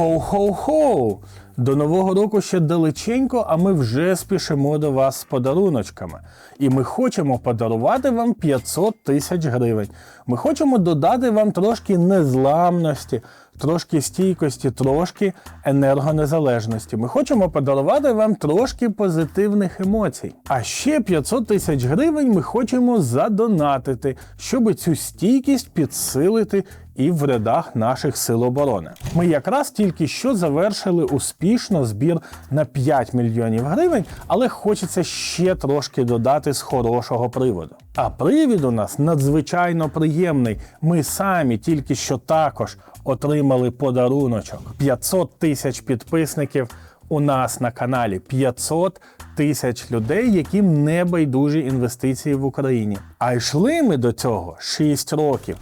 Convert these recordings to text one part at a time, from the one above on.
ho ho ho. До Нового року ще далеченько, а ми вже спішимо до вас з подаруночками. І ми хочемо подарувати вам 500 тисяч гривень. Ми хочемо додати вам трошки незламності, трошки стійкості, трошки енергонезалежності. Ми хочемо подарувати вам трошки позитивних емоцій. А ще 500 тисяч гривень ми хочемо задонатити, щоб цю стійкість підсилити і в рядах наших сил оборони. Ми якраз тільки що завершили успішно збір на 5 мільйонів гривень, але хочеться ще трошки додати з хорошого приводу. А привід у нас надзвичайно приємний. Ми самі тільки що також отримали подаруночок. 500 тисяч підписників у нас на каналі. 500 тисяч людей, яким не байдужі інвестиції в Україні. А йшли ми до цього 6 років.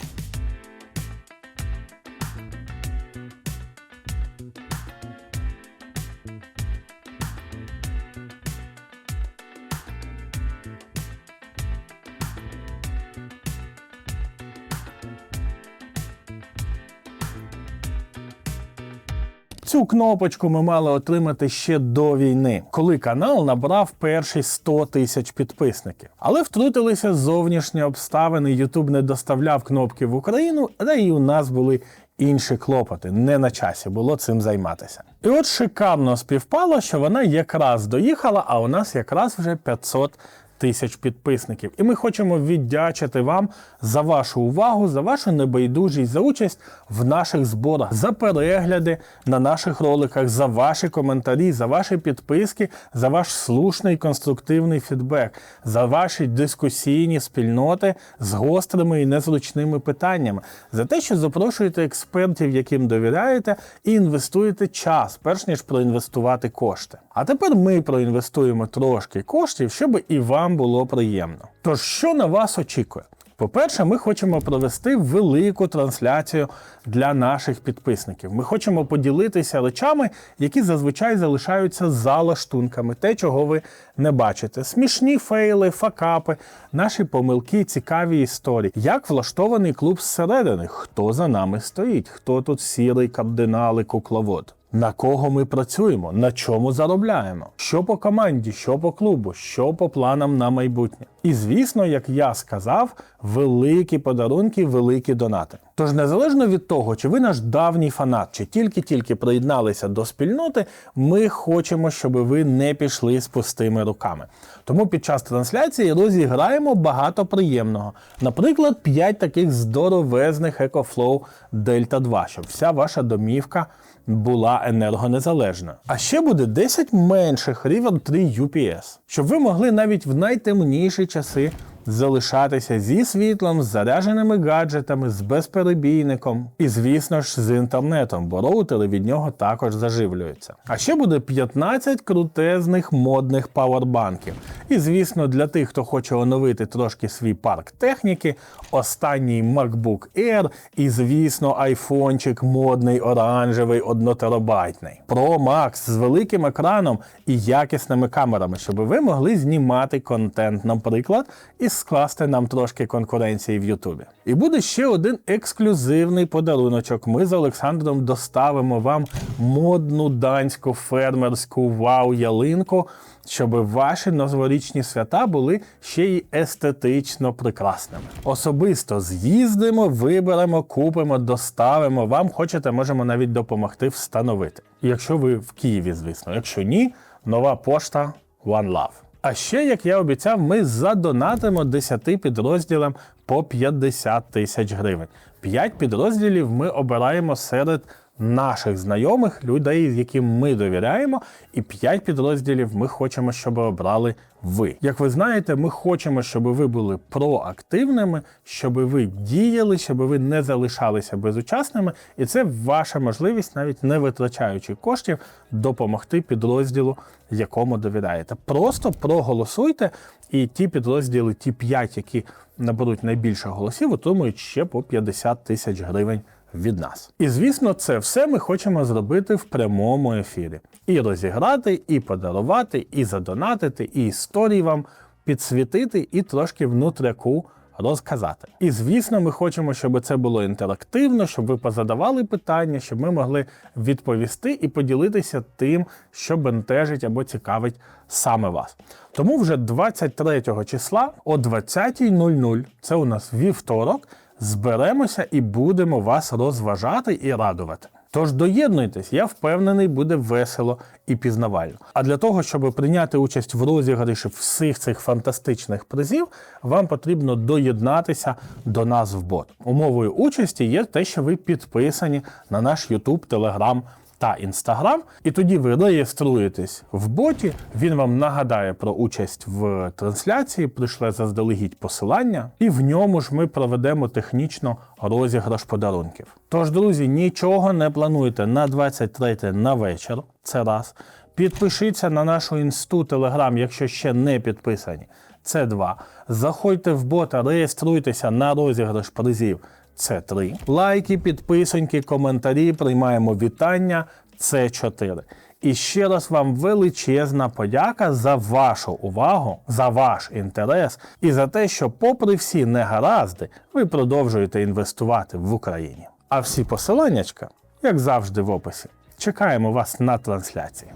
Цю кнопочку ми мали отримати ще до війни, коли канал набрав перші 100 тисяч підписників. Але втрутилися зовнішні обставини. Ютуб не доставляв кнопки в Україну, та і у нас були інші клопоти. Не на часі було цим займатися. І от шикарно співпало, що вона якраз доїхала, а у нас якраз вже 500 тисяч підписників. І ми хочемо віддячити вам за вашу увагу, за вашу небайдужість, за участь в наших зборах, за перегляди на наших роликах, за ваші коментарі, за ваші підписки, за ваш слушний конструктивний фідбек, за ваші дискусійні спільноти з гострими і незручними питаннями, за те, що запрошуєте експертів, яким довіряєте, і інвестуєте час, перш ніж проінвестувати кошти. А тепер ми проінвестуємо трошки коштів, щоб і вам було приємно. Тож, що на вас очікує? По-перше, ми хочемо провести велику трансляцію для наших підписників. Ми хочемо поділитися речами, які зазвичай залишаються за лаштунками, те, чого ви не бачите. Смішні фейли, факапи, наші помилки, цікаві історії. Як влаштований клуб зсередини? Хто за нами стоїть? Хто тут сірий кардинал і кукловод? На кого ми працюємо, на чому заробляємо, що по команді, що по клубу, що по планам на майбутнє. І звісно, як я сказав, великі подарунки, великі донати. Тож незалежно від того, чи ви наш давній фанат, чи тільки-тільки приєдналися до спільноти, ми хочемо, щоб ви не пішли з пустими руками. Тому під час трансляції розіграємо багато приємного. Наприклад, 5 таких здоровезних EcoFlow Delta 2, щоб вся ваша домівка була енергонезалежна. А ще буде 10 менших River 3 UPS, щоб ви могли навіть в найтемніші часи залишатися зі світлом, з зарядженими гаджетами, з безперебійником і, звісно ж, з інтернетом, бо роутери від нього також заживлюються. А ще буде 15 крутезних модних павербанків. І, звісно, для тих, хто хоче оновити трошки свій парк техніки, останній MacBook Air і, звісно, айфончик модний, оранжевий, однотерабайтний. Pro Max з великим екраном і якісними камерами, щоб ви могли знімати контент, наприклад, і скласти нам трошки конкуренції в Ютубі. І буде ще один ексклюзивний подаруночок. Ми з Олександром доставимо вам модну данську фермерську вау-ялинку, щоб ваші новорічні свята були ще й естетично прекрасними. Особисто з'їздимо, виберемо, купимо, доставимо. Вам хочете, можемо навіть допомогти встановити. Якщо ви в Києві, звісно. Якщо ні, нова пошта One Love. А ще, як я обіцяв, ми задонатимо 10 підрозділам по 50 тисяч гривень. 5 підрозділів ми обираємо серед наших знайомих, людей, яким ми довіряємо, і 5 підрозділів ми хочемо, щоб обрали ви. Як ви знаєте, ми хочемо, щоб ви були проактивними, щоб ви діяли, щоб ви не залишалися безучасними, і це ваша можливість, навіть не витрачаючи коштів, допомогти підрозділу, якому довіряєте. Просто проголосуйте, і ті підрозділи, ті 5, які наберуть найбільше голосів, отримують ще по 50 тисяч гривень від нас. І звісно, це все ми хочемо зробити в прямому ефірі. І розіграти, і подарувати, і задонатити, і історії вам підсвітити, і трошки внутряку розказати. І звісно, ми хочемо, щоб це було інтерактивно, щоб ви позадавали питання, щоб ми могли відповісти і поділитися тим, що бентежить або цікавить саме вас. Тому вже 23 числа о 20.00, це у нас вівторок, зберемося і будемо вас розважати і радувати. Тож доєднуйтесь, я впевнений, буде весело і пізнавально. А для того, щоб прийняти участь в розіграші всіх цих фантастичних призів, вам потрібно доєднатися до нас в бот. Умовою участі є те, що ви підписані на наш YouTube, Telegram та Instagram, і тоді ви реєструєтесь в боті. Він вам нагадає про участь в трансляції, прийшле заздалегідь посилання, і в ньому ж ми проведемо технічно розіграш подарунків. Тож, друзі, нічого не плануйте на 23 на вечір. Це раз. Підпишіться на нашу інсту Телеграм, якщо ще не підписані. Це два. Заходьте в бота, реєструйтеся на розіграш призів. Це 3. Лайки, підписоньки, коментарі, приймаємо вітання. Це 4. І ще раз вам величезна подяка за вашу увагу, за ваш інтерес і за те, що, попри всі негаразди, ви продовжуєте інвестувати в Україні. А всі посиланнячка, як завжди, в описі. Чекаємо вас на трансляції.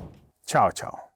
Чао-чао!